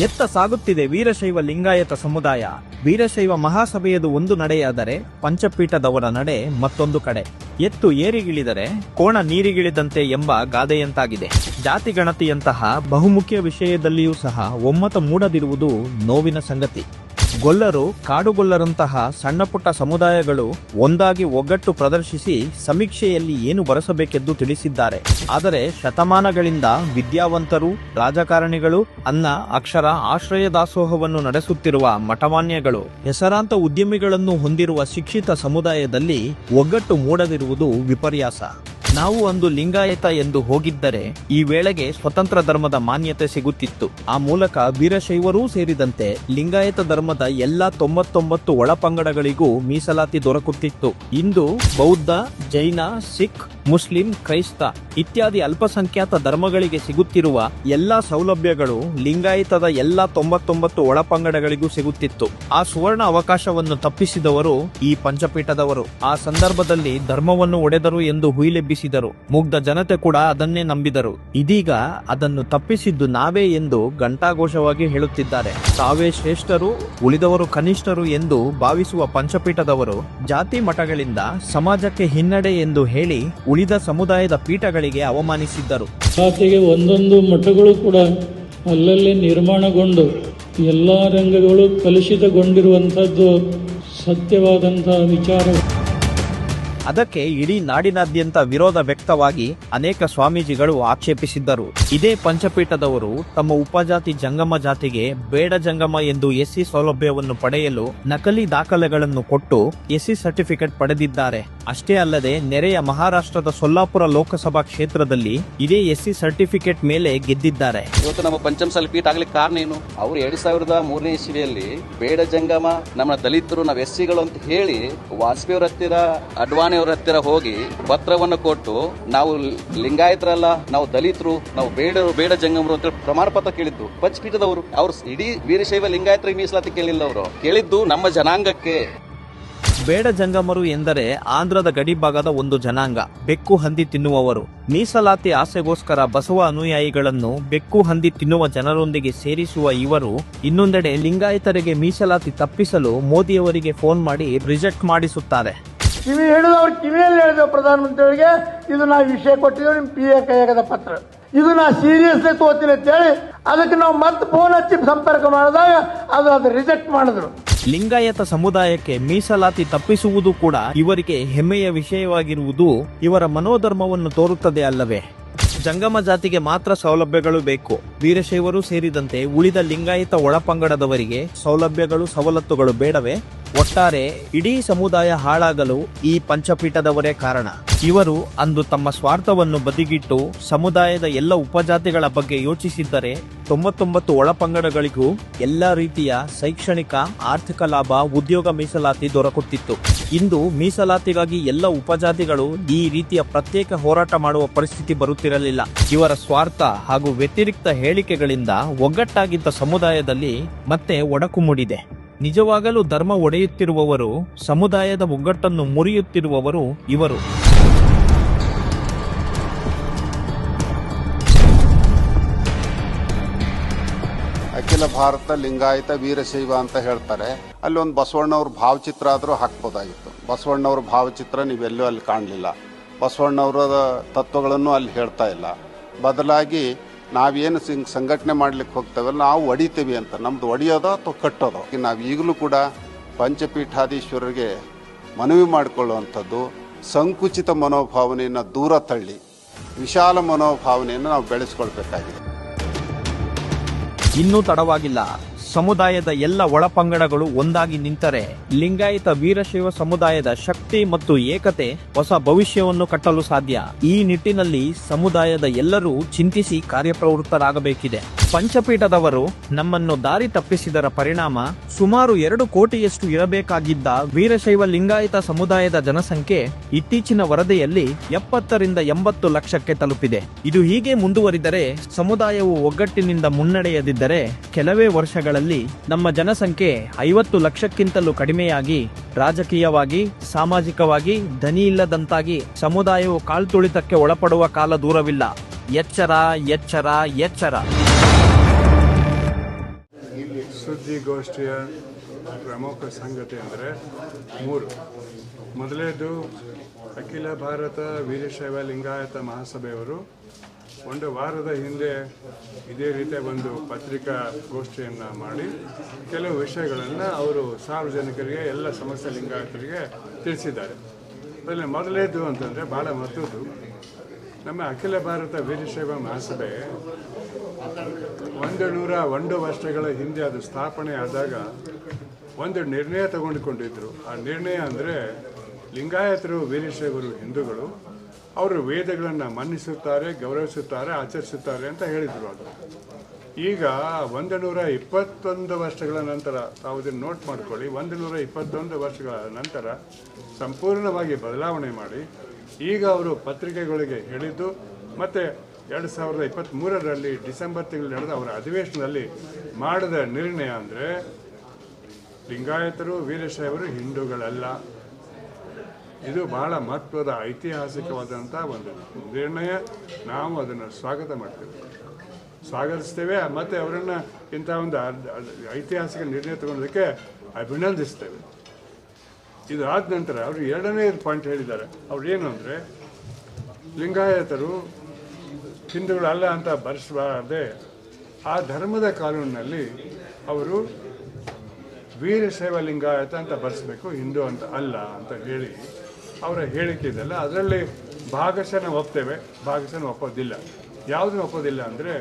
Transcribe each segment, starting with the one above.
ಎತ್ತ ಸಾಗುತ್ತಿದೆ ವೀರಶೈವ ಲಿಂಗಾಯತ ಸಮುದಾಯ. ವೀರಶೈವ ಮಹಾಸಭೆಯದು ಒಂದು ನಡೆಯಾದರೆ ಪಂಚಪೀಠದವರ ನಡೆ ಮತ್ತೊಂದು ಕಡೆ. ಎತ್ತು ಏರಿಗಿಳಿದರೆ ಕೋಣ ನೀರಿಗಿಳಿದಂತೆ ಎಂಬ ಗಾದೆಯಂತಾಗಿದೆ. ಜಾತಿ ಗಣತಿಯಂತಹ ಬಹುಮುಖ್ಯ ವಿಷಯದಲ್ಲಿಯೂ ಸಹ ಒಮ್ಮತ ಮೂಡದಿರುವುದು ನೋವಿನ ಸಂಗತಿ. ಗೊಲ್ಲರು ಕಾಡುಗೊಲ್ಲರಂತಹ ಸಣ್ಣಪುಟ್ಟ ಸಮುದಾಯಗಳು ಒಂದಾಗಿ ಒಗ್ಗಟ್ಟು ಪ್ರದರ್ಶಿಸಿ ಸಮೀಕ್ಷೆಯಲ್ಲಿ ಏನು ಬರೆಸಬೇಕೆಂದು ತಿಳಿಸಿದ್ದಾರೆ. ಆದರೆ ಶತಮಾನಗಳಿಂದ ವಿದ್ಯಾವಂತರು, ರಾಜಕಾರಣಿಗಳು, ಅನ್ನ, ಅಕ್ಷರ, ಆಶ್ರಯ ದಾಸೋಹವನ್ನು ನಡೆಸುತ್ತಿರುವ ಮಠಮಾನ್ಯಗಳು, ಹೆಸರಾಂತ ಉದ್ಯಮಿಗಳನ್ನು ಹೊಂದಿರುವ ಶಿಕ್ಷಿತ ಸಮುದಾಯದಲ್ಲಿ ಒಗ್ಗಟ್ಟು ಮೂಡದಿರುವುದು ವಿಪರ್ಯಾಸ. ನಾವು ಒಂದು ಲಿಂಗಾಯತ ಎಂದು ಹೋಗಿದ್ದರೆ ಈ ವೇಳೆಗೆ ಸ್ವತಂತ್ರ ಧರ್ಮದ ಮಾನ್ಯತೆ ಸಿಗುತ್ತಿತ್ತು. ಆ ಮೂಲಕ ವೀರಶೈವರೂ ಸೇರಿದಂತೆ ಲಿಂಗಾಯತ ಧರ್ಮದ ಎಲ್ಲಾ ತೊಂಬತ್ತೊಂಬತ್ತು ಒಳಪಂಗಡಗಳಿಗೂ ಮೀಸಲಾತಿ ದೊರಕುತ್ತಿತ್ತು. ಇಂದು ಬೌದ್ಧ, ಜೈನ, ಸಿಖ್ ಮುಸ್ಲಿಂ, ಕ್ರೈಸ್ತ ಇತ್ಯಾದಿ ಅಲ್ಪಸಂಖ್ಯಾತ ಧರ್ಮಗಳಿಗೆ ಸಿಗುತ್ತಿರುವ ಎಲ್ಲಾ ಸೌಲಭ್ಯಗಳು ಲಿಂಗಾಯತದ ಎಲ್ಲಾ ತೊಂಬತ್ತೊಂಬತ್ತು ಒಳಪಂಗಡಗಳಿಗೂ ಸಿಗುತ್ತಿತ್ತು. ಆ ಸುವರ್ಣ ಅವಕಾಶವನ್ನು ತಪ್ಪಿಸಿದವರು ಈ ಪಂಚಪೀಠದವರು. ಆ ಸಂದರ್ಭದಲ್ಲಿ ಧರ್ಮವನ್ನು ಒಡೆದರು ಎಂದು ಹುಯಿಲೆಬ್ಬಿಸಿದರು. ಮುಗ್ಧ ಜನತೆ ಕೂಡ ಅದನ್ನೇ ನಂಬಿದರು. ಇದೀಗ ಅದನ್ನು ತಪ್ಪಿಸಿದ್ದು ನಾವೇ ಎಂದು ಘಂಟಾಘೋಷವಾಗಿ ಹೇಳುತ್ತಿದ್ದಾರೆ. ತಾವೇ ಶ್ರೇಷ್ಠರು, ಉಳಿದವರು ಕನಿಷ್ಠರು ಎಂದು ಭಾವಿಸುವ ಪಂಚಪೀಠದವರು ಜಾತಿ ಮಠಗಳಿಂದ ಸಮಾಜಕ್ಕೆ ಹಿನ್ನಡೆ ಎಂದು ಹೇಳಿ ಉಳಿದ ಸಮುದಾಯದ ಪೀಠಗಳಿಗೆ ಅವಮಾನಿಸಿದ್ದರು. ಖಾತೆಗೆ ಒಂದೊಂದು ಮಠಗಳು ಕೂಡ ಅಲ್ಲಲ್ಲಿ ನಿರ್ಮಾಣಗೊಂಡು ಎಲ್ಲ ರಂಗಗಳು ಕಲುಷಿತಗೊಂಡಿರುವಂಥದ್ದು ಸತ್ಯವಾದಂತಹ ವಿಚಾರ ಅದಕ್ಕೆ ಇಡೀ ನಾಡಿನಾದ್ಯಂತ ವಿರೋಧ ವ್ಯಕ್ತವಾಗಿ ಅನೇಕ ಸ್ವಾಮೀಜಿಗಳು ಆಕ್ಷೇಪಿಸಿದ್ದರು. ಇದೇ ಪಂಚಪೀಠದವರು ತಮ್ಮ ಉಪಜಾತಿ ಜಂಗಮ ಜಾತಿಗೆ ಬೇಡ ಜಂಗಮ ಎಂದು ಎಸ್ಸಿ ಸೌಲಭ್ಯವನ್ನು ಪಡೆಯಲು ನಕಲಿ ದಾಖಲೆಗಳನ್ನು ಕೊಟ್ಟು ಎಸ್ಸಿ ಸರ್ಟಿಫಿಕೇಟ್ ಪಡೆದಿದ್ದಾರೆ. ಅಷ್ಟೇ ಅಲ್ಲದೆ ನೆರೆಯ ಮಹಾರಾಷ್ಟ್ರದ ಸೊಲ್ಲಾಪುರ ಲೋಕಸಭಾ ಕ್ಷೇತ್ರದಲ್ಲಿ ಇದೇ ಎಸ್ಸಿ ಸರ್ಟಿಫಿಕೇಟ್ ಮೇಲೆ ಗೆದ್ದಿದ್ದಾರೆ. ಇವತ್ತು ನಮ್ಮ ಪಂಚಮ ಪೀಠ ಆಗ್ಲಿಕ್ಕೆ ಕಾರಣ ಏನು? ಅವರು ಎರಡ್ ಸಾವಿರದ ಮೂರನೇ ಇಸ್ವಿಯಲ್ಲಿ ಬೇಡ ಜಂಗಮ, ನಮ್ಮ ದಲಿತರು, ನಾವು ಎಸ್ಸಿಗಳು ಅಂತ ಹೇಳಿ ವಾಜಪೇಯಿ ಹತ್ತಿರ ಅಡ್ವಾಣಿ ಅವ್ರ ಹತ್ತಿರ ಹೋಗಿ ಪತ್ರವನ್ನು ಕೊಟ್ಟು, ನಾವು ಲಿಂಗಾಯತರಲ್ಲ, ನಾವು ದಲಿತರು, ನಾವು ಬೇಡ ಬೇಡ ಜಂಗಮರು ಅಂತ ಪ್ರಮಾಣ ಪತ್ರ ಕೇಳಿದ್ದು. ಪಂಚಪೀಠದವರು, ಅವ್ರು ಇಡೀ ವೀರಶೈವ ಲಿಂಗಾಯತರಿಗೆ ಮೀಸಲಾತಿ ಕೇಳಿಲ್ಲ ಅವರು. ಕೇಳಿದ್ದು ನಮ್ಮ ಜನಾಂಗಕ್ಕೆ. ಬೇಡ ಜಂಗಮರು ಎಂದರೆ ಆಂಧ್ರದ ಗಡಿಭಾಗದ ಒಂದು ಜನಾಂಗ, ಬೆಕ್ಕು ಹಂದಿ ತಿನ್ನುವವರು. ಮೀಸಲಾತಿ ಆಸೆಗೋಸ್ಕರ ಬಸವ ಅನುಯಾಯಿಗಳನ್ನು ಬೆಕ್ಕು ಹಂದಿ ತಿನ್ನುವ ಜನರೊಂದಿಗೆ ಸೇರಿಸುವ ಇವರು, ಇನ್ನೊಂದೆಡೆ ಲಿಂಗಾಯತರಿಗೆ ಮೀಸಲಾತಿ ತಪ್ಪಿಸಲು ಮೋದಿಯವರಿಗೆ ಫೋನ್ ಮಾಡಿ ರಿಜೆಕ್ಟ್ ಮಾಡಿಸುತ್ತಾರೆ. ಕಿವಿ ಹಿಡಿದು ಅವ್ರ ಕಿವಿಯಲ್ಲಿ ಹೇಳಿದೆವು ಪ್ರಧಾನಮಂತ್ರಿಯವರಿಗೆ, ಇದು ನಾ ವಿಷಯ ಕೊಟ್ಟಿದ್ದೇವೆ ನಿಮ್ಮ ಪಿ ಎ ಕೈಯಾಗದ ಪತ್ರ. ಇದು ನಾ ಸೀರಿಯಸ್ಲಿ ತಗೋತೀನಿ ಅಂತೇಳಿ, ಅದಕ್ಕೆ ನಾವು ಮತ್ತೆ ಫೋನ್ ಹಚ್ಚಿ ಸಂಪರ್ಕ ಮಾಡಿದಾಗ ಅದು ಅದು ರಿಜೆಕ್ಟ್ ಮಾಡಿದ್ರು. ಲಿಂಗಾಯತ ಸಮುದಾಯಕ್ಕೆ ಮೀಸಲಾತಿ ತಪ್ಪಿಸುವುದು ಕೂಡ ಇವರಿಗೆ ಹೆಮ್ಮೆಯ ವಿಷಯವಾಗಿರುವುದು ಇವರ ಮನೋಧರ್ಮವನ್ನು ತೋರುತ್ತದೆ ಅಲ್ಲವೇ? ಜಂಗಮ ಜಾತಿಗೆ ಮಾತ್ರ ಸೌಲಭ್ಯಗಳು ಬೇಕು. ವೀರಶೈವರು ಸೇರಿದಂತೆ ಉಳಿದ ಲಿಂಗಾಯತ ಒಳಪಂಗಡದವರಿಗೆ ಸೌಲಭ್ಯಗಳು ಸವಲತ್ತುಗಳು ಬೇಡವೇ? ಒಟ್ಟಾರೆ ಇಡೀ ಸಮುದಾಯ ಹಾಳಾಗಲು ಈ ಪಂಚಪೀಠದವರೇ ಕಾರಣ. ಇವರು ಅಂದು ತಮ್ಮ ಸ್ವಾರ್ಥವನ್ನು ಬದಿಗಿಟ್ಟು ಸಮುದಾಯದ ಎಲ್ಲ ಉಪಜಾತಿಗಳ ಬಗ್ಗೆ ಯೋಚಿಸಿದ್ದರೆ ತೊಂಬತ್ತೊಂಬತ್ತು ಒಳಪಂಗಡಗಳಿಗೂ ಎಲ್ಲ ರೀತಿಯ ಶೈಕ್ಷಣಿಕ, ಆರ್ಥಿಕ ಲಾಭ, ಉದ್ಯೋಗ ಮೀಸಲಾತಿ ದೊರಕುತ್ತಿತ್ತು. ಇಂದು ಮೀಸಲಾತಿಗಾಗಿ ಎಲ್ಲ ಉಪಜಾತಿಗಳು ಈ ರೀತಿಯ ಪ್ರತ್ಯೇಕ ಹೋರಾಟ ಮಾಡುವ ಪರಿಸ್ಥಿತಿ ಬರುತ್ತಿರಲಿಲ್ಲ. ಇವರ ಸ್ವಾರ್ಥ ಹಾಗೂ ವ್ಯತಿರಿಕ್ತ ಹೇಳಿಕೆಗಳಿಂದ ಒಗ್ಗಟ್ಟಾಗಿದ್ದ ಸಮುದಾಯದಲ್ಲಿ ಮತ್ತೆ ಒಡಕು ಮೂಡಿದೆ. ನಿಜವಾಗಲೂ ಧರ್ಮ ಒಡೆಯುತ್ತಿರುವವರು, ಸಮುದಾಯದ ಒಗ್ಗಟ್ಟನ್ನು ಮುರಿಯುತ್ತಿರುವವರು ಇವರು. ಅಖಿಲ ಭಾರತ ಲಿಂಗಾಯತ ವೀರಶೈವ ಅಂತ ಹೇಳ್ತಾರೆ. ಅಲ್ಲಿ ಒಂದು ಬಸವಣ್ಣವ್ರ ಭಾವಚಿತ್ರ ಆದರೂ ಹಾಕ್ಬೋದಾಗಿತ್ತು. ಬಸವಣ್ಣವ್ರ ಭಾವಚಿತ್ರ ನೀವೆಲ್ಲೂ ಅಲ್ಲಿ ಕಾಣಲಿಲ್ಲ. ಬಸವಣ್ಣವರ ತತ್ವಗಳನ್ನು ಅಲ್ಲಿ ಹೇಳ್ತಾ ಇಲ್ಲ. ಬದಲಾಗಿ ನಾವೇನು ಸಿಂಗ್ ಸಂಘಟನೆ ಮಾಡ್ಲಿಕ್ಕೆ ಹೋಗ್ತೇವಲ್ಲ, ನಾವು ಒಡಿತೀವಿ ಅಂತ. ನಮ್ದು ಹೊಡಿಯೋದೋ ಅಥವಾ ಕಟ್ಟೋದೋ? ನಾವು ಈಗಲೂ ಕೂಡ ಪಂಚಪೀಠಾಧೀಶ್ವರರಿಗೆ ಮನವಿ ಮಾಡಿಕೊಳ್ಳುವಂಥದ್ದು, ಸಂಕುಚಿತ ಮನೋಭಾವನೆಯನ್ನು ದೂರ ತಳ್ಳಿ, ವಿಶಾಲ ಮನೋಭಾವನೆಯನ್ನು ನಾವು ಬೆಳೆಸ್ಕೊಳ್ಬೇಕಾಗಿದೆ. ಇನ್ನೂ ತಡವಾಗಿಲ್ಲ. ಸಮುದಾಯದ ಎಲ್ಲ ಒಳಪಂಗಡಗಳು ಒಂದಾಗಿ ನಿಂತರೆ, ಲಿಂಗಾಯತ ವೀರಶೈವ ಸಮುದಾಯದ ಶಕ್ತಿ ಮತ್ತು ಏಕತೆ ಹೊಸ ಭವಿಷ್ಯವನ್ನು ಕಟ್ಟಲು ಸಾಧ್ಯ. ಈ ನಿಟ್ಟಿನಲ್ಲಿ ಸಮುದಾಯದ ಎಲ್ಲರೂ ಚಿಂತಿಸಿ ಕಾರ್ಯಪ್ರವೃತ್ತರಾಗಬೇಕಿದೆ. ಪಂಚಪೀಠದವರು ನಮ್ಮನ್ನು ದಾರಿ ತಪ್ಪಿಸಿದರ ಪರಿಣಾಮ ಸುಮಾರು ಎರಡು ಕೋಟಿಯಷ್ಟು ಇರಬೇಕಾಗಿದ್ದ ವೀರಶೈವ ಲಿಂಗಾಯತ ಸಮುದಾಯದ ಜನಸಂಖ್ಯೆ ಇತ್ತೀಚಿನ ವರದಿಯಲ್ಲಿ ಎಪ್ಪತ್ತರಿಂದ ಎಂಬತ್ತು ಲಕ್ಷಕ್ಕೆ ತಲುಪಿದೆ. ಇದು ಹೀಗೆ ಮುಂದುವರಿದರೆ ಸಮುದಾಯವು ಒಗ್ಗಟ್ಟಿನಿಂದ ಮುನ್ನಡೆಯದಿದ್ದರೆ ಕೆಲವೇ ವರ್ಷಗಳಲ್ಲಿ ನಮ್ಮ ಜನಸಂಖ್ಯೆ ಐವತ್ತು ಲಕ್ಷಕ್ಕಿಂತಲೂ ಕಡಿಮೆಯಾಗಿ, ರಾಜಕೀಯವಾಗಿ, ಸಾಮಾಜಿಕವಾಗಿ ಧನಿ ಇಲ್ಲದಂತಾಗಿ ಸಮುದಾಯವು ಕಾಲ್ತುಳಿತಕ್ಕೆ ಒಳಪಡುವ ಕಾಲ ದೂರವಿಲ್ಲ. ಎಚ್ಚರ ಎಚ್ಚರ ಎಚ್ಚರ. ಸುದ್ದಿಗೋಷ್ಠಿಯ ಪ್ರಮುಖ ಸಂಗತಿ ಅಂದರೆ ಮೂರು. ಮೊದಲೇದು ಅಖಿಲ ಭಾರತ ವೀರಶೈವ ಲಿಂಗಾಯತ ಮಹಾಸಭೆಯವರು ಒಂದು ವಾರದ ಹಿಂದೆ ಇದೇ ರೀತಿಯ ಒಂದು ಪತ್ರಿಕಾ ಗೋಷ್ಠಿಯನ್ನು ಮಾಡಿ ಕೆಲವು ವಿಷಯಗಳನ್ನು ಅವರು ಸಾರ್ವಜನಿಕರಿಗೆ, ಎಲ್ಲ ಸಮಸ್ಯೆ ಲಿಂಗಾಯತರಿಗೆ ತಿಳಿಸಿದ್ದಾರೆ. ಅದರಲ್ಲಿ ಮೊದಲೇದು ಅಂತಂದರೆ ಭಾಳ ಮಹತ್ವದ್ದು ನಮ್ಮ ಅಖಿಲ ಭಾರತ ವೀರಶೈವ ಮಹಾಸಭೆ ಒಂದು ನೂರ ಒಂದು ವರ್ಷಗಳ ಹಿಂದೆ ಅದು ಸ್ಥಾಪನೆ ಆದಾಗ ಒಂದು ನಿರ್ಣಯ ತಗೊಂಡುಕೊಂಡಿದ್ದರು ಆ ನಿರ್ಣಯ ಅಂದರೆ ಲಿಂಗಾಯತರು ವೀರಶೈವರು ಹಿಂದೂಗಳು ಅವರು ವೇದಗಳನ್ನು ಮನ್ನಿಸುತ್ತಾರೆ, ಗೌರವಿಸುತ್ತಾರೆ, ಆಚರಿಸುತ್ತಾರೆ ಅಂತ ಹೇಳಿದರು ಅದು. ಈಗ ಒಂದು ನೂರ ಇಪ್ಪತ್ತೊಂದು ವರ್ಷಗಳ ನಂತರ ತಾವು ಇದನ್ನು ನೋಟ್ ಮಾಡ್ಕೊಳ್ಳಿ. ಒಂದು ನೂರ ಇಪ್ಪತ್ತೊಂದು ವರ್ಷಗಳ ನಂತರ ಸಂಪೂರ್ಣವಾಗಿ ಬದಲಾವಣೆ ಮಾಡಿ, ಈಗ ಅವರು ಪತ್ರಿಕೆಗಳಿಗೆ ಹೇಳಿದ್ದು, ಮತ್ತು ಎರಡು ಸಾವಿರದ ಇಪ್ಪತ್ತ್ಮೂರರಲ್ಲಿ ಡಿಸೆಂಬರ್ ತಿಂಗಳು ನಡೆದ ಅವರ ಅಧಿವೇಶನದಲ್ಲಿ ಮಾಡಿದ ನಿರ್ಣಯ ಅಂದರೆ ಲಿಂಗಾಯತರು, ವೀರಶೈವರು ಹಿಂದೂಗಳಲ್ಲ. ಇದು ಬಹಳ ಮಹತ್ವದ ಐತಿಹಾಸಿಕವಾದಂಥ ಒಂದು ನಿರ್ಣಯ. ನಾವು ಅದನ್ನು ಸ್ವಾಗತ ಮಾಡ್ತೇವೆ. ಸ್ವಾಗತಿಸ್ತೇವೆ. ಮತ್ತು ಅವರನ್ನು ಇಂಥ ಒಂದು ಐತಿಹಾಸಿಕ ನಿರ್ಣಯ ತಗೊಳ್ಳೋದಕ್ಕೆ ಅಭಿನಂದಿಸ್ತೇವೆ. ಇದು ಆದ ನಂತರ ಅವರು ಎರಡನೇ ಪಾಯಿಂಟ್ ಹೇಳಿದ್ದಾರೆ. ಅವ್ರು ಏನು ಅಂದರೆ, ಲಿಂಗಾಯತರು ಹಿಂದೂಗಳಲ್ಲ ಅಂತ ಬರೆಸಬಾರದೆ, ಆ ಧರ್ಮದ ಕಾನೂನಿನಲ್ಲಿ ಅವರು ವೀರಶೈವ ಲಿಂಗಾಯತ ಅಂತ ಬರೆಸ್ಬೇಕು, ಹಿಂದೂ ಅಂತ ಅಲ್ಲ ಅಂತ ಹೇಳಿ ಅವರ ಹೇಳಿಕೆ ಇದೆಲ್ಲ ಅದರಲ್ಲಿ ಭಾಗಶಃ ಒಪ್ತೇವೆ ಭಾಗಶಃ ಒಪ್ಪೋದಿಲ್ಲ. ಯಾವುದನ್ನು ಒಪ್ಪೋದಿಲ್ಲ ಅಂದರೆ,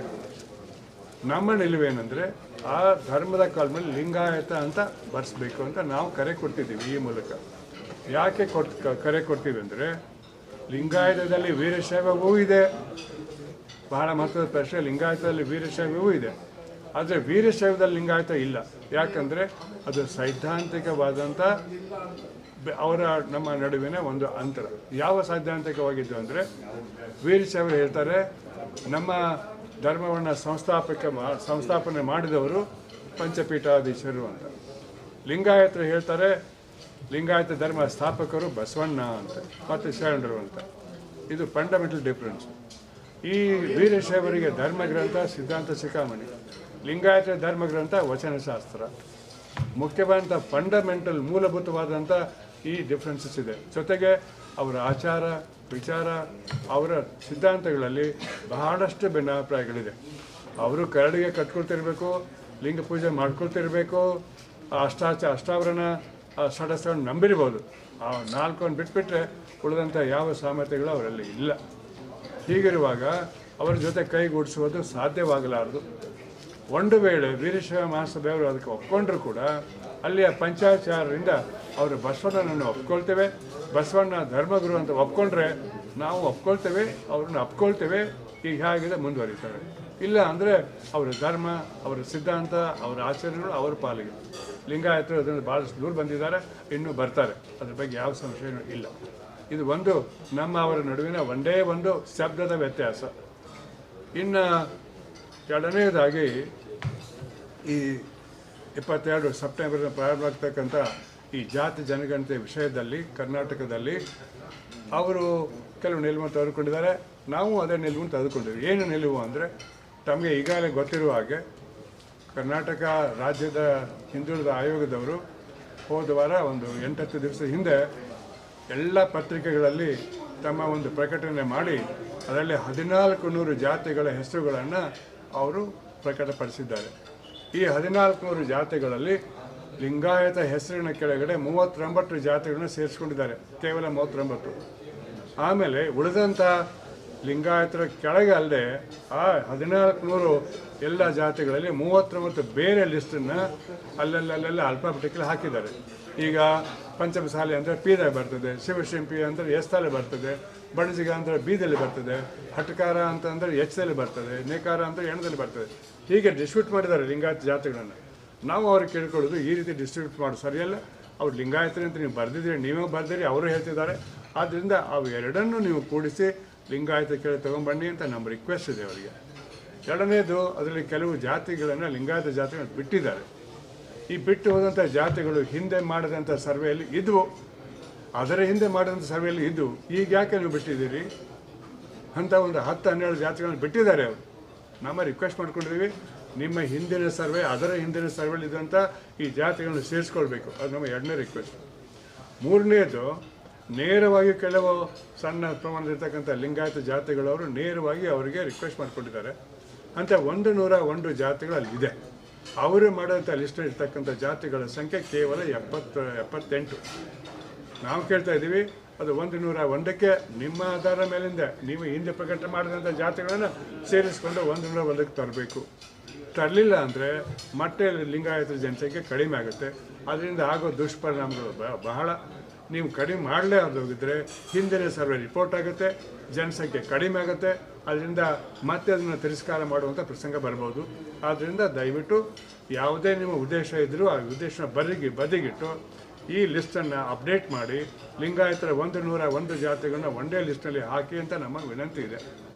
ನಮ್ಮ ನಿಲುವೇನೆಂದರೆ, ಆ ಧರ್ಮದ ಕಾಲದಲ್ಲಿ ಲಿಂಗಾಯತ ಅಂತ ಬರೆಸ್ಬೇಕು ಅಂತ ನಾವು ಕರೆ ಕೊಡ್ತಿದ್ದೀವಿ ಈ ಮೂಲಕ. ಯಾಕೆ ಕೊಟ್ ಕರೆ ಕೊಡ್ತೀವಿ ಅಂದರೆ, ಲಿಂಗಾಯತದಲ್ಲಿ ವೀರಶೈವವೂ ಇದೆ. ಬಹಳ ಮಹತ್ವದ ಪ್ರಶ್ನೆ, ಲಿಂಗಾಯತದಲ್ಲಿ ವೀರಶೈವವೂ ಇದೆ. ಆದರೆ ವೀರಶೈವದಲ್ಲಿ ಲಿಂಗಾಯತ ಇಲ್ಲ. ಯಾಕಂದರೆ, ಅದು ಸೈದ್ಧಾಂತಿಕವಾದಂಥ ಅವರ ನಮ್ಮ ನಡುವಿನ ಒಂದು ಅಂತರ. ಯಾವ ಸೈದ್ಧಾಂತಿಕವಾಗಿದ್ದು ಅಂದರೆ ವೀರಶೈವರು ಹೇಳ್ತಾರೆ, ನಮ್ಮ ಧರ್ಮವನ್ನು ಸಂಸ್ಥಾಪಕ ಮಾ ಸಂಸ್ಥಾಪನೆ ಮಾಡಿದವರು ಪಂಚಪೀಠಾಧೀಶರು ಅಂತ. ಲಿಂಗಾಯತರು ಹೇಳ್ತಾರೆ, ಲಿಂಗಾಯತ ಧರ್ಮ ಸ್ಥಾಪಕರು ಬಸವಣ್ಣ ಅಂತ, ಮತ್ತು ಶರಣರು ಅಂತ. ಇದು ಫಂಡಮೆಂಟಲ್ ಡಿಫ್ರೆನ್ಸ್ ಈ ವೀರಶೈವರಿಗೆ ಧರ್ಮಗ್ರಂಥ ಸಿದ್ಧಾಂತ ಶಿಖಾಮಣಿ, ಲಿಂಗಾಯತ ಧರ್ಮಗ್ರಂಥ ವಚನಶಾಸ್ತ್ರ. ಮುಖ್ಯವಾದಂಥ ಫಂಡಮೆಂಟಲ್ ಮೂಲಭೂತವಾದಂಥ ಈ ಡಿಫ್ರೆನ್ಸಸ್ ಇದೆ. ಜೊತೆಗೆ ಅವರ ಆಚಾರ, ವಿಚಾರ, ಅವರ ಸಿದ್ಧಾಂತಗಳಲ್ಲಿ ಬಹಳಷ್ಟು ಭಿನ್ನಾಭಿಪ್ರಾಯಗಳಿದೆ. ಅವರು ಕರಡಿಗೆ ಕಟ್ಕೊಳ್ತಿರ್ಬೇಕು, ಲಿಂಗ ಪೂಜೆ ಮಾಡ್ಕೊಳ್ತಿರ್ಬೇಕು, ಅಷ್ಟಾಚ, ಅಷ್ಟಾವರಣ ಷಡಸ್ಥಗಳನ್ನು ನಂಬಿರ್ಬೋದು. ಆ ನಾಲ್ಕನ್ನು ಬಿಟ್ಬಿಟ್ರೆ ಉಳಿದಂಥ ಯಾವ ಸಾಮರ್ಥ್ಯಗಳು ಅವರಲ್ಲಿ ಇಲ್ಲ. ಹೀಗಿರುವಾಗ ಅವರ ಜೊತೆ ಕೈಗೂಡಿಸುವುದು ಸಾಧ್ಯವಾಗಲಾರದು. ಒಂದು ವೇಳೆ ವೀರಶೈವ ಮಹಾಸಭೆಯವರು ಅದಕ್ಕೆ ಒಪ್ಕೊಂಡ್ರು ಕೂಡ ಅಲ್ಲಿಯ ಪಂಚಾಚಾರರಿಂದ ಅವರು ಬಸವಣ್ಣನನ್ನು ಒಪ್ಕೊಳ್ತೇವೆ, ಬಸವಣ್ಣ ಧರ್ಮಗುರು ಅಂತ ಒಪ್ಕೊಂಡ್ರೆ ನಾವು ಒಪ್ಕೊಳ್ತೇವೆ, ಅವ್ರನ್ನ ಒಪ್ಕೊಳ್ತೇವೆ ಈಗ ಹೇಗಿದೆ ಮುಂದುವರಿತಾರೆ. ಇಲ್ಲ ಅಂದರೆ ಅವರ ಧರ್ಮ, ಅವರ ಸಿದ್ಧಾಂತ, ಅವರ ಆಚರಣೆಗಳು ಅವರ ಪಾಲಿಗೆ. ಲಿಂಗಾಯತರು ಅದನ್ನು ಭಾಳಷ್ಟು ದೂರ ಬಂದಿದ್ದಾರೆ, ಇನ್ನೂ ಬರ್ತಾರೆ. ಅದ್ರ ಬಗ್ಗೆ ಯಾವ ಸಂಶಯನೂ ಇಲ್ಲ. ಇದು ಒಂದು, ನಮ್ಮ ಅವರ ನಡುವಿನ ಒಂದೇ ಒಂದು ಶಬ್ದದ ವ್ಯತ್ಯಾಸ. ಇನ್ನು ಎರಡನೇದಾಗಿ ಈ ಇಪ್ಪತ್ತೆರಡು ಸೆಪ್ಟೆಂಬರ್ನ ಪ್ರಾರಂಭ ಆಗ್ತಕ್ಕಂಥ ಈ ಜಾತಿ ಜನಗಣತಿ ವಿಷಯದಲ್ಲಿ, ಕರ್ನಾಟಕದಲ್ಲಿ ಅವರು ಕೆಲವು ನಿಲುವನ್ನು ತೆಗೆದುಕೊಂಡಿದ್ದಾರೆ. ನಾವು ಅದೇ ನಿಲುವನ್ನು ತೆಗೆದುಕೊಂಡಿದ್ದೀವಿ. ಏನು ನಿಲುವು ಅಂದರೆ, ತಮಗೆ ಈಗಾಗಲೇ ಗೊತ್ತಿರುವ ಹಾಗೆ ಕರ್ನಾಟಕ ರಾಜ್ಯದ ಹಿಂದುಳಿದ ಆಯೋಗದವರು ಹೋದ ವಾರ ಒಂದು ಎಂಟತ್ತು ದಿವಸ ಹಿಂದೆ ಎಲ್ಲ ಪತ್ರಿಕೆಗಳಲ್ಲಿ ತಮ್ಮ ಒಂದು ಪ್ರಕಟಣೆ ಮಾಡಿ, ಅದರಲ್ಲಿ ಹದಿನಾಲ್ಕು ನೂರು ಜಾತಿಗಳ ಹೆಸರುಗಳನ್ನು ಅವರು ಪ್ರಕಟಪಡಿಸಿದ್ದಾರೆ. ಈ ಹದಿನಾಲ್ಕು ನೂರು ಜಾತಿಗಳಲ್ಲಿ ಲಿಂಗಾಯತ ಹೆಸರಿನ ಕೆಳಗಡೆ ಮೂವತ್ತೊಂಬತ್ತು ಜಾತಿಗಳನ್ನ ಸೇರಿಸ್ಕೊಂಡಿದ್ದಾರೆ, ಕೇವಲ ಮೂವತ್ತೊಂಬತ್ತು. ಆಮೇಲೆ ಉಳಿದಂಥ ಲಿಂಗಾಯತರ ಕೆಳಗೆ ಅಲ್ಲದೆ ಆ ಹದಿನಾಲ್ಕು ನೂರು ಎಲ್ಲ ಜಾತಿಗಳಲ್ಲಿ ಮೂವತ್ತೊಂಬತ್ತು ಬೇರೆ ಲಿಸ್ಟನ್ನು ಅಲ್ಲಲ್ಲಲ್ಲೆಲ್ಲ ಅಲ್ಪಾಪಟಿಕಲ್ಲಿ ಹಾಕಿದ್ದಾರೆ. ಈಗ ಪಂಚಮಸಾಲಿ ಅಂದರೆ ಪೀದಾಗ ಬರ್ತದೆ ಶಿವಶಿಂಪಿ ಅಂದರೆ ಎಸ್ತಲ್ಲಿ ಬರ್ತದೆ, ಬಣಜಿಗ ಅಂದರೆ ಬೀದಲ್ಲಿ ಬರ್ತದೆ, ಹಟ್ಕಾರ ಅಂತಂದರೆ ಎಚ್ದಲ್ಲಿ ಬರ್ತದೆ, ನೇಕಾರ ಅಂದರೆ ಎಣದಲ್ಲಿ ಬರ್ತದೆ. ಹೀಗೆ ಡಿಸ್ಟ್ರಿಬ್ಯೂಟ್ ಮಾಡಿದ್ದಾರೆ ಲಿಂಗಾಯತ ಜಾತಿಗಳನ್ನು. ನಾವು ಅವ್ರಿಗೆ ಕೇಳ್ಕೊಳ್ಳೋದು ಈ ರೀತಿ ಡಿಸ್ಟ್ರಿಬ್ಯೂಟ್ ಮಾಡೋದು ಸರಿಯಲ್ಲ? ಅವ್ರು ಲಿಂಗಾಯತರಿ ಅಂತ ನೀವು ಬರೆದಿದ್ದೀರಿ, ನೀವೇ ಬರೆದಿರಿ, ಅವರು ಹೇಳ್ತಿದ್ದಾರೆ. ಆದ್ದರಿಂದ ಅವು ಎರಡನ್ನೂ ನೀವು ಕೂಡಿಸಿ ಲಿಂಗಾಯತ ಕೇಳಿ ತೊಗೊಂಬನ್ನಿ ಅಂತ ನಮ್ಮ ರಿಕ್ವೆಸ್ಟ್ ಇದೆ ಅವರಿಗೆ. ಎರಡನೇದು, ಅದರಲ್ಲಿ ಕೆಲವು ಜಾತಿಗಳನ್ನು ಲಿಂಗಾಯತ ಜಾತಿಗಳನ್ನು ಬಿಟ್ಟಿದ್ದಾರೆ. ಈ ಬಿಟ್ಟು ಹೋದಂಥ ಜಾತಿಗಳು ಹಿಂದೆ ಮಾಡಿದಂಥ ಸರ್ವೆಯಲ್ಲಿ ಇದ್ವು. ಅದರ ಹಿಂದೆ ಮಾಡಿದಂಥ ಸರ್ವೆಯಲ್ಲಿ ಇದ್ವು. ಈಗ ಯಾಕೆ ನೀವು ಬಿಟ್ಟಿದ್ದೀರಿ? ಅಂತ ಒಂದು ಹತ್ತು ಹನ್ನೆರಡು ಜಾತಿಗಳನ್ನು ಬಿಟ್ಟಿದ್ದಾರೆ ಅವರು. ನಮ್ಮ ರಿಕ್ವೆಸ್ಟ್ ಮಾಡ್ಕೊಂಡಿದ್ದೀವಿ. ನಿಮ್ಮ ಹಿಂದಿನ ಸರ್ವೆ, ಅದರ ಹಿಂದಿನ ಸರ್ವೆಲಿ ಇದ್ದಂಥ ಈ ಜಾತಿಗಳನ್ನು ಸೇರಿಸ್ಕೊಳ್ಬೇಕು. ಅದು ನಮ್ಮ ಎರಡನೇ ರಿಕ್ವೆಸ್ಟ್ ಮೂರನೇದು, ನೇರವಾಗಿ ಕೆಲವು ಸಣ್ಣ ಪ್ರಮಾಣದಲ್ಲಿರ್ತಕ್ಕಂಥ ಲಿಂಗಾಯತ ಜಾತಿಗಳವರು ನೇರವಾಗಿ ಅವರಿಗೆ ರಿಕ್ವೆಸ್ಟ್ ಮಾಡಿಕೊಂಡಿದ್ದಾರೆ. ಅಂತ ಒಂದು ನೂರ ಒಂದು ಜಾತಿಗಳು ಅಲ್ಲಿ ಇದೆ. ಅವರು ಮಾಡೋಂಥ ಲಿಸ್ಟ್ ಇರ್ತಕ್ಕಂಥ ಜಾತಿಗಳ ಸಂಖ್ಯೆ ಕೇವಲ ಎಪ್ಪತ್ತು, ಎಪ್ಪತ್ತೆಂಟು. ನಾವು ಕೇಳ್ತಾ ಇದ್ದೀವಿ, ಅದು ಒಂದು ನೂರ ಒಂದಕ್ಕೆ ನಿಮ್ಮ ಆಧಾರ ಮೇಲಿಂದ, ನೀವು ಹಿಂದೆ ಪ್ರಕಟ ಮಾಡಿದಂಥ ಜಾತಿಗಳನ್ನು ಸೇರಿಸಿಕೊಂಡು ಒಂದು ನೂರ ಒಂದಕ್ಕೆ ತರಬೇಕು. ತರಲಿಲ್ಲ ಅಂದರೆ ಮತ್ತೆ ಲಿಂಗಾಯತ ಜನಸಂಖ್ಯೆ ಕಡಿಮೆ ಆಗುತ್ತೆ. ಅದರಿಂದ ಆಗೋ ದುಷ್ಪರಿಣಾಮಗಳು ಬಹಳ. ನೀವು ಕಡಿಮೆ ಮಾಡಲೇ ಹೋಗಿದ್ರೆ ಹಿಂದಿನ ಸರ್ವೆ ರಿಪೋರ್ಟ್ ಆಗುತ್ತೆ, ಜನಸಂಖ್ಯೆ ಕಡಿಮೆ ಆಗುತ್ತೆ. ಅದರಿಂದ ಮತ್ತೆ ಅದನ್ನು ತಿರಸ್ಕಾರ ಮಾಡುವಂಥ ಪ್ರಸಂಗ ಬರ್ಬೋದು. ಆದ್ದರಿಂದ ದಯವಿಟ್ಟು ಯಾವುದೇ ನಿಮ್ಮ ಉದ್ದೇಶ ಇದ್ದರೂ ಆ ಉದ್ದೇಶನ ಬದಿಗೆ, ಬದಿಗಿಟ್ಟು ಈ ಲಿಸ್ಟನ್ನು ಅಪ್ಡೇಟ್ ಮಾಡಿ, ಲಿಂಗಾಯತರ ಒಂದು ನೂರ ಒಂದು ಜಾತಿಗಳನ್ನ ಒಂದೇ ಲಿಸ್ಟ್ನಲ್ಲಿ ಹಾಕಿ ಅಂತ ನಮ್ಮ ವಿನಂತಿ ಇದೆ.